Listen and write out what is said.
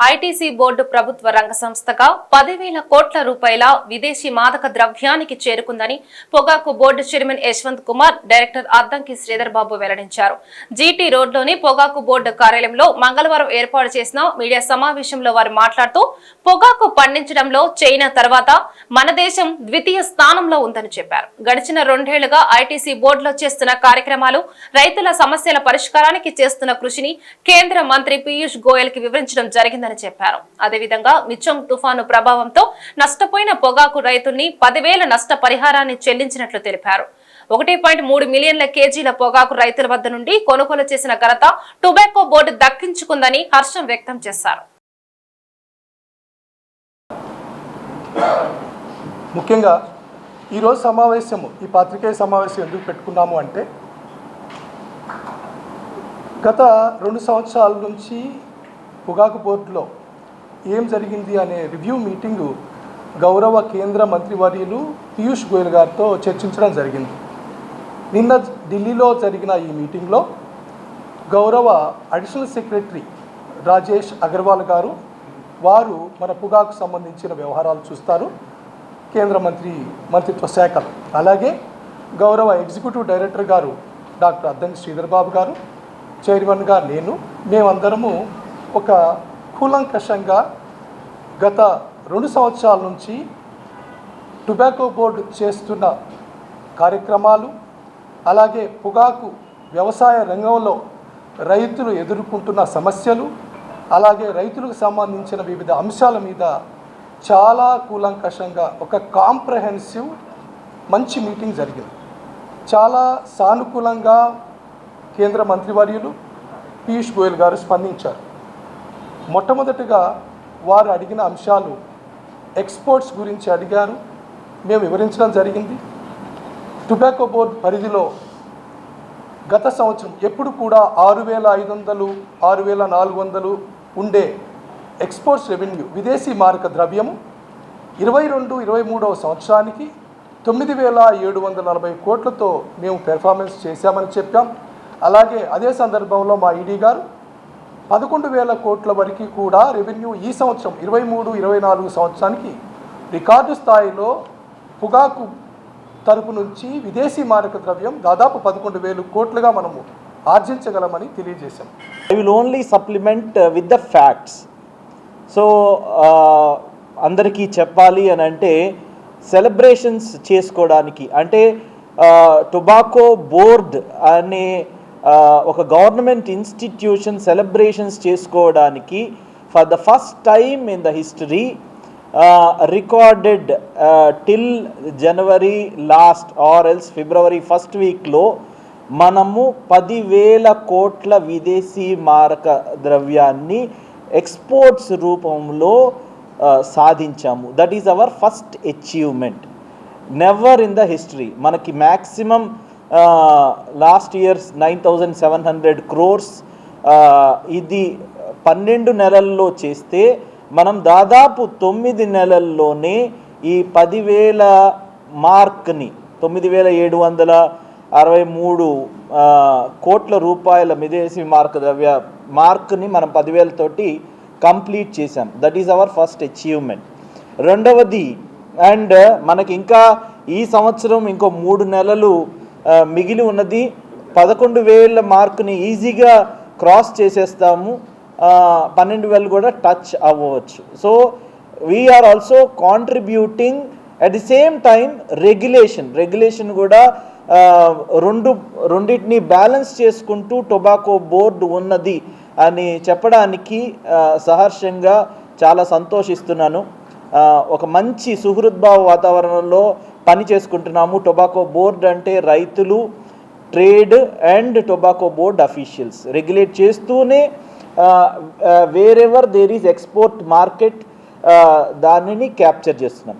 ITC board ప్రభుత్వ రంగ సంస్థగా పదివేల కోట్ల రూపాయల విదేశీ మాదక ద్రవ్యానికి చేరుకుందని పొగాకు board chairman Yashwant Kumar director Addanki Sridhar Babu వెల్లడించారు. జీటీ రోడ్లోని పొగాకు బోర్డు కార్యాలయంలో మంగళవారం ఏర్పాటు చేసిన మీడియా సమావేశంలో వారు మాట్లాడుతూ పొగాకు పండించడంలో చైనా తర్వాత మన దేశం ద్వితీయ స్థానంలో ఉందని చెప్పారు. గడిచిన రెండేళ్ళుగా ఐటీసీ బోర్డులో చేస్తున్న కార్యక్రమాలు రైతుల సమస్యల పరిష్కారానికి చేస్తున్న కృషిని కేంద్ర మంత్రి పీయూష్ గోయల్కి వివరించడం జరిగిందని చెప్పారు. అదేవిధంగా మిచ్చం తుఫాను ప్రభావంతో నష్టపోయిన పొగాకు రైతుల్ని పదివేల నష్ట పరిహారాన్ని చెల్లించినట్లు తెలిపారు. ఒకటి పాయింట్ మూడు మిలియన్ల కేజీల పొగాకు రైతుల వద్ద నుండి కొనుగోలు చేసిన ఘనత టొబాకో బోర్డు దక్కించుకుందని హర్షం వ్యక్తం చేశారు. ముఖ్యంగా ఈరోజు సమావేశము ఈ పాత్రికేయ సమావేశం ఎందుకు పెట్టుకున్నాము అంటే గత రెండు సంవత్సరాల నుంచి పొగాకు బోర్డులో ఏం జరిగింది అనే రివ్యూ మీటింగు గౌరవ కేంద్ర మంత్రివర్యులు పీయూష్ గోయల్ గారితో చర్చించడం జరిగింది. నిన్న ఢిల్లీలో జరిగిన ఈ మీటింగ్లో గౌరవ అడిషనల్ సెక్రటరీ రాజేష్ అగర్వాల్ గారు వారు మన పొగాకు సంబంధించిన వ్యవహారాలు చూస్తారు కేంద్ర మంత్రి మంత్రిత్వ శాఖలు అలాగే గౌరవ ఎగ్జిక్యూటివ్ డైరెక్టర్ గారు డాక్టర్ అద్దంకి శ్రీధర్ బాబు గారు చైర్మన్గా నేను మేమందరము ఒక కూలంకషంగా గత రెండు సంవత్సరాల నుంచి టొబాకో బోర్డు చేస్తున్న కార్యక్రమాలు అలాగే పొగాకు వ్యవసాయ రంగంలో రైతులు ఎదుర్కొంటున్న సమస్యలు అలాగే రైతులకు సంబంధించిన వివిధ అంశాల మీద చాలా కూలంకషంగా ఒక కాంప్రహెన్సివ్ మంచి మీటింగ్ జరిగింది. చాలా సానుకూలంగా కేంద్ర మంత్రివర్యులు పీయూష్ గోయల్ గారు స్పందించారు. మొట్టమొదటిగా వారు అడిగిన అంశాలు ఎక్స్పోర్ట్స్ గురించి అడిగారు. మేము వివరించడం జరిగింది. టొబాకో బోర్డు పరిధిలో గత సంవత్సరం ఎప్పుడు కూడా ఆరు వేల ఐదు వందలు ఆరు వేల నాలుగు వందలు ఉండే ఎక్స్పోర్ట్స్ రెవెన్యూ విదేశీ మారక ద్రవ్యము ఇరవై రెండు ఇరవై మూడవ సంవత్సరానికి తొమ్మిది వేల ఏడు వందల నలభై కోట్లతో మేము పెర్ఫార్మెన్స్ చేశామని చెప్పాం. అలాగే అదే సందర్భంలో మా ఈడీ గారు పదకొండు వేల కోట్ల వరకు కూడా రెవెన్యూ ఈ సంవత్సరం ఇరవై మూడు ఇరవై నాలుగు సంవత్సరానికి రికార్డు స్థాయిలో పొగాకు తరపు నుంచి విదేశీ మారక ద్రవ్యం దాదాపు పదకొండు వేలు కోట్లుగా మనము ఆర్జించగలమని తెలియజేశాం. I will only supplement with the facts so అందరికీ చెప్పాలి అని అంటే సెలబ్రేషన్స్ చేసుకోవడానికి. అంటే uh, టొబాకో బోర్డ్ అనే ఒక గవర్నమెంట్ ఇన్స్టిట్యూషన్ సెలబ్రేషన్స్ చేసుకోవడానికి for the first time in the history recorded till January last or else February first వీక్లో మనము పదివేల కోట్ల విదేశీ మారక ద్రవ్యాన్ని ఎక్స్పోర్ట్స్ రూపంలో సాధించాము. That is our first achievement. Never in the history. మనకి maximum last years nine thousand seven hundred crores ఇది పన్నెండు నెలల్లో చేస్తే మనం దాదాపు తొమ్మిది నెలల్లోనే ఈ పదివేల మార్క్ని తొమ్మిది వేల ఏడు వందల అరవై మూడు కోట్ల రూపాయల విదేశీ మార్క్ ద్రవ్య మార్క్ని మనం పదివేలతోటి కంప్లీట్ చేసాం that is our first achievement రెండవది అండ్ మనకి ఇంకా ఈ సంవత్సరం ఇంకో మూడు నెలలు మిగిలి ఉన్నది పదకొండు వేల మార్కుని ఈజీగా క్రాస్ చేసేస్తాము. పన్నెండు వేలు కూడా టచ్ అవ్వవచ్చు so we are also contributing at the same time regulation regulation కూడా రెండు రెండింటిని బ్యాలెన్స్ చేసుకుంటూ టొబాకో బోర్డు ఉన్నది అని చెప్పడానికి సహర్షంగా చాలా సంతోషిస్తున్నాను. ఒక మంచి సుహృద్భావ వాతావరణంలో పని చేసుకుంటున్నాము. టొబాకో బోర్డ్ అంటే రైతులు trade and tobacco board officials. Regulate చేస్తూనే wherever there is export market దానిని క్యాప్చర్ చేస్తున్నాం.